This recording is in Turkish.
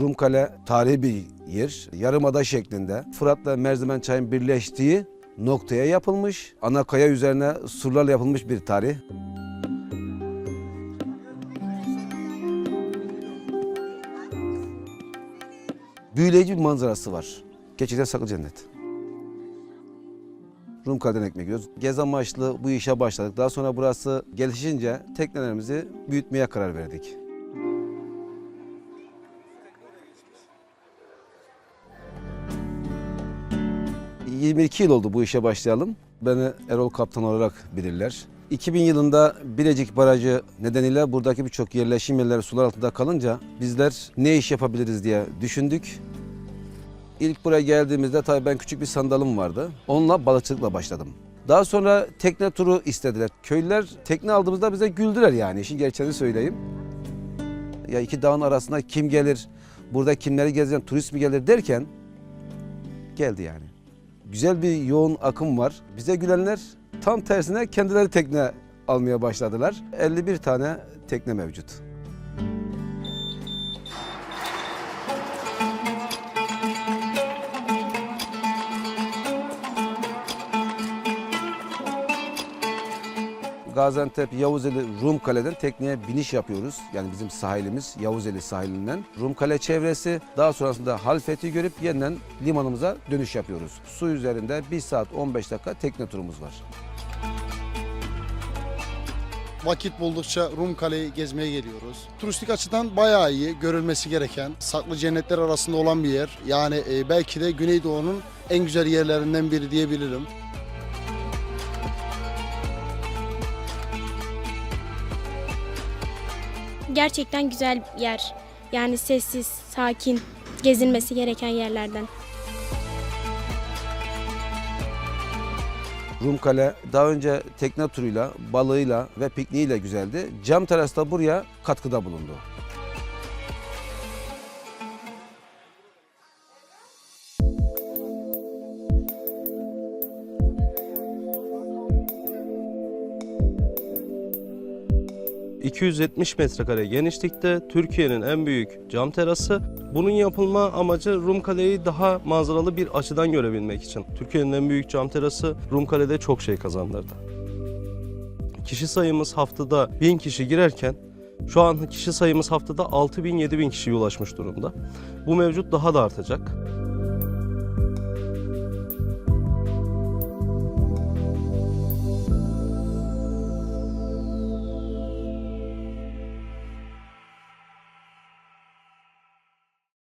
Rumkale tarihi bir yer. Yarımada şeklinde Fırat'la Merzimen çayın birleştiği noktaya yapılmış. Ana kaya üzerine surlarla yapılmış bir tarih. Büyüleyici bir manzarası var. Gerçekten saklı cennet. Rumkale'den ekmek yiyoruz. Gez amaçlı bu işe başladık. Daha sonra burası gelişince teknelerimizi büyütmeye karar verdik. ...22 yıl oldu bu işe başlayalım. Beni Erol Kaptan olarak bilirler. 2000 yılında Bilecik Barajı nedeniyle buradaki birçok yerleşim yerleri sular altında kalınca... ...bizler ne iş yapabiliriz diye düşündük. İlk buraya geldiğimizde tabii ben küçük bir sandalım vardı. Onunla balıkçılıkla başladım. Daha sonra tekne turu istediler. Köylüler tekne aldığımızda bize güldüler yani işin gerçeğini söyleyeyim. Ya iki dağın arasında kim gelir, burada kimleri gezeceksin, turist mi gelir derken geldi yani. Güzel bir yoğun akım var. Bize gülenler tam tersine kendileri tekne almaya başladılar. 51 tane tekne mevcut. Gaziantep Yavuzeli Rumkale'den tekneye biniş yapıyoruz. Yani bizim sahilimiz Yavuzeli sahilinden. Rumkale çevresi daha sonrasında Halfeti görüp yeniden limanımıza dönüş yapıyoruz. Su üzerinde 1 saat 15 dakika tekne turumuz var. Vakit buldukça Rum Kale'yi gezmeye geliyoruz. Turistik açıdan bayağı iyi, görülmesi gereken, saklı cennetler arasında olan bir yer. Yani e, belki de Güneydoğu'nun en güzel yerlerinden biri diyebilirim. Gerçekten güzel bir yer. Yani sessiz, sakin, gezilmesi gereken yerlerden. Rumkale daha önce tekne turuyla, balığıyla ve pikniğiyle güzeldi. Cam teras da buraya katkıda bulundu. ...270 metrekare genişlikte Türkiye'nin en büyük cam terası. Bunun yapılma amacı Rumkale'yi daha manzaralı bir açıdan görebilmek için. Türkiye'nin en büyük cam terası Rumkale'de çok şey kazandırdı. Kişi sayımız haftada 1000 kişi girerken şu an kişi sayımız haftada 6000-7000 kişiye ulaşmış durumda. Bu mevcut daha da artacak.